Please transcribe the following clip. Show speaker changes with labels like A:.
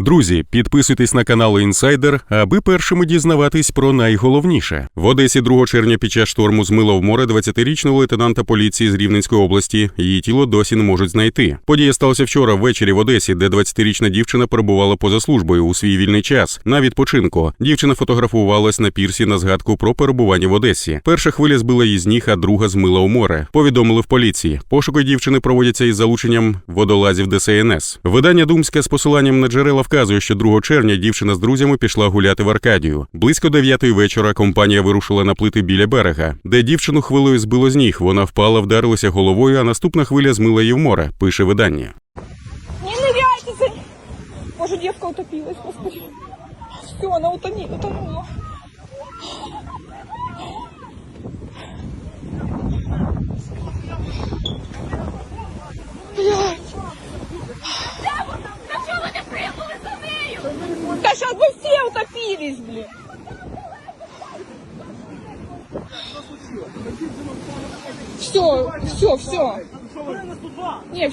A: Друзі, підписуйтесь на канал Інсайдер, аби першими дізнаватись про найголовніше. В Одесі 2 червня під час шторму змило в море 20-річного лейтенанта поліції з Рівненської області. Її тіло досі не можуть знайти. Подія сталася вчора ввечері в Одесі, де 20-річна дівчина перебувала поза службою у свій вільний час. На відпочинку дівчина фотографувалась на пірсі на згадку про перебування в Одесі. Перша хвиля збила її з ніг, а друга змила у море. Повідомили в поліції. Пошуки дівчини проводяться із залученням водолазів ДСНС. Видання Думське з посиланням на джерела вказує, що 2 червня дівчина з друзями пішла гуляти в Аркадію. Близько 9 вечора компанія вирушила на плити біля берега, де дівчину хвилею збило з ніг. Вона впала, вдарилася головою, а наступна хвиля змила її в море. Пише видання.
B: Не ныряйте. Боже, дівка утопилась, господи. Все, вона утонула. Да сейчас бы все утопились, блин. Все, все, все. Не,